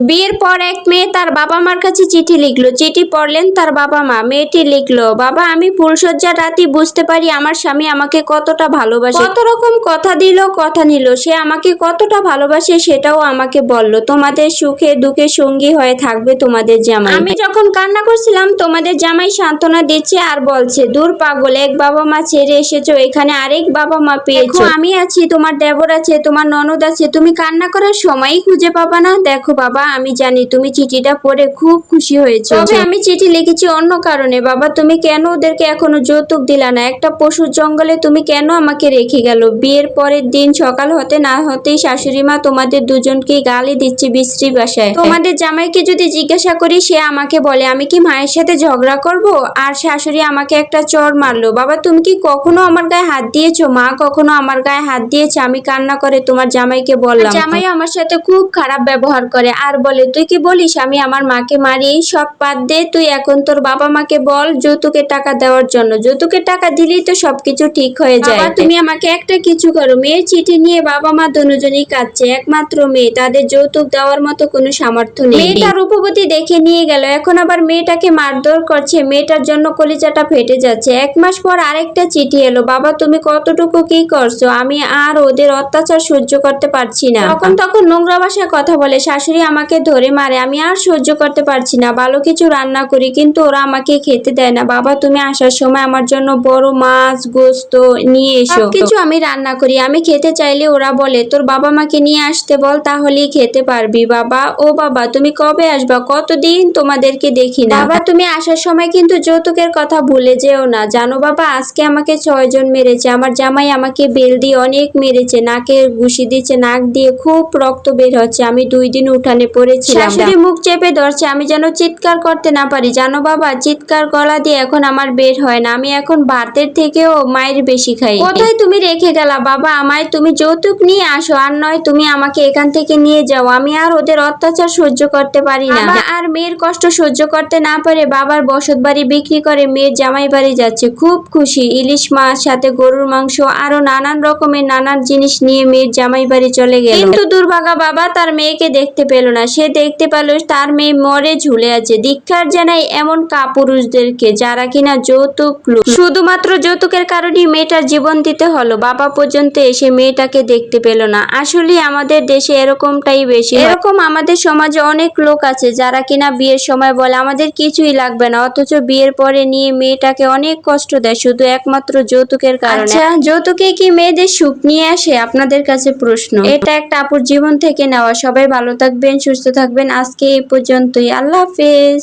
বিয়ের পর এক মেয়ে তার বাবা মার কাছে চিঠি লিখলো। চিঠি পড়লেন তার বাবা মা মেয়েটি লিখলো বাবা আমি ফুলসজ্জার রাতি বুঝতে পারি আমার স্বামী আমাকে কতটা ভালোবাসে। কত রকম কথা দিল কথা নিল। সে আমাকে কতটা ভালোবাসে সেটাও আমাকে বলল তোমাদের সুখে দুঃখে সঙ্গী হয়ে থাকবে তোমাদের জামাই। আমি যখন কান্না করছিলাম তোমাদের জামাই সান্ত্বনা দিচ্ছে আর বলছে দূর পাগল এক বাবা মা ছেড়ে এসেছ এখানে আরেক বাবা মা পেয়েছ আমি আছি তোমার দেবর আছে তোমার ননদ আছে তুমি কান্না করার সময়ই খুঁজে পাবা না। দেখো বাবা আমি জানি তুমি চিঠিটা পড়ে খুব খুশি হয়েছো তবে আমি চিঠি লিখেছি অন্য কারণে। বাবা তুমি কেন ওদেরকে এখনও যৌতুক দিলা না? একটা পশুর জঙ্গলে তুমি কেন আমাকে রেখে গেল? বিয়ের পরের দিন সকাল হতে না হতেই শাশুড়ি মা তোমাদের দুজনকে গালি দিচ্ছে বিশ্রী ভাষায় তোমাদের জামাইকে যদি জিজ্ঞাসা করি সে আমাকে বলে আমি কি মায়ের সাথে ঝগড়া করব? আর শাশুড়ি আমাকে একটা চর মারলো বাবা তুমি কি কখনো আমার গায়ে হাত দিয়েছ? মা কখনো আমার গায়ে হাত দিয়েছে? আমি কান্না করে তোমার জামাইকে বললাম। জামাই আমার সাথে খুব খারাপ ব্যবহার করে। আর বলে তুই কি বলিস আমি আমার মাকে মারি? সব বাদ দে তুই এখন তোর বাবা মাকে বল যৌতুকের টাকা দেওয়ার জন্য। যৌতুকের টাকা দিলেই তো সবকিছু ঠিক হয়ে যায়। তুমি আমাকে একটা কিছু করো। মেয়ের চিঠি নিয়ে বাবা মা দুজনেই কাঁদছে। একমাত্র মেয়ে তাদের যৌতুক দেওয়ার মতো কোনো সামর্থ্য নেই। মেয়েটা রূপবতী দেখে নিয়ে গেল। এখন আবার মেয়েটাকে মারধর করছে। মেয়েটার জন্য কলিজাটা ফেটে যাচ্ছে। এক মাস পর আরেকটা চিঠি এলো। বাবা তুমি কতটুকু কি করছ? আমি আর ওদের অত্যাচার সহ্য করতে পারছি না। তখন তখন নোংরা ভাষায় কথা বলে। শাশুড়ি আমাকে ধরে মারে। আমি আর সহ্য করতে পারছি না। ভালো কিছু রান্না করি কিন্তু ওরা আমাকে খেতে দেয় না। বাবা তুমি আসার সময় আমার জন্য বড় মাছ গোস্ত নিয়ে এসো। কিছু আমি রান্না করি। আমি খেতে চাইলে ওরা বলে তোর বাবা মাকে নিয়ে আসতে বল তাহলেই খেতে পারবি। বাবা ও বাবা তুমি কবে আসবা? কতদিন তোমাদেরকে দেখি না? বাবা তুমি আসার সময় কিন্তু যৌতুকের কথা ভুলে যেও না। জানো বাবা আজকে আমাকে ছয়জন মেরেছে। আমার জামাই আমাকে বেল দিয়ে অনেক মেরেছে। নাকে ঘুষি দিচ্ছে নাক দিয়ে খুব রক্ত বের হচ্ছে। আমি দুই দিন উঠানে পড়েছিলাম। শাশুড়ি মুখ চেপে ধরছে আমি যেন চিৎকার করতে না পারি। জানো বাবা চিৎকার গলা দিয়ে এখন আমার বের হয় না। আমি এখন ভাতের থেকেও মায়ের বেশি খাই। কোথায় তুমি রেখে গেলা? বাবা আমায় তুমি যৌতুক নিয়ে আসো আর নয় তুমি আমাকে এখান থেকে নিয়ে যাও। আমি আর ওদের অত্যাচার সহ্য করতে পারি না। আর মেয়ের কষ্ট সহ্য করতে না পারে বাবার বসত বাড়ি বিক্রি করে মেয়ের জামাই বাড়ি যাচ্ছে। খুব খুশি। ইলিশ মাছ সাথে গরুর মাংস আরও নানান রকমের নানান জিনিস নিয়ে মেয়ের জামাই বাড়ি চলে গেল। কিন্তু দুর্ভাগা বাবা তার মেয়েকে দেখতে পেল না। সে দেখতে পেল তার মেয়ে মরে ঝুলে আছে। দীক্ষার জানাই এমন কাপুরুষদেরকে যারা কিনা যৌতুক। শুধুমাত্র যৌতুকের কারণেই মেয়েটার জীবন দিতে হলো। বাবা পর্যন্ত এসে মেয়েটাকে দেখতে পেল না। আসলে আমাদের দেশে এরকমটাই বেশি এরকম আমাদের সমাজে অনেক লোক আছে যারা কিনা বিয়ের সময় বলে আমাদের কিছুই লাগবে না। অথচ বিয়ের পরে নিয়ে মেয়েটাকে অনেক কষ্ট দেয় শুধু একমাত্র যৌতুকের কারণে। আচ্ছা যৌতুকে কি মেয়েদের সুখ নিয়ে আসে? আপনাদের কাছে প্রশ্ন। এটা একটা আপুর জীবন থেকে নেওয়া। সবাই ভালো থাকবেন সুস্থ থাকবেন। আজকে এই পর্যন্তই। আল্লাহ হাফেজ।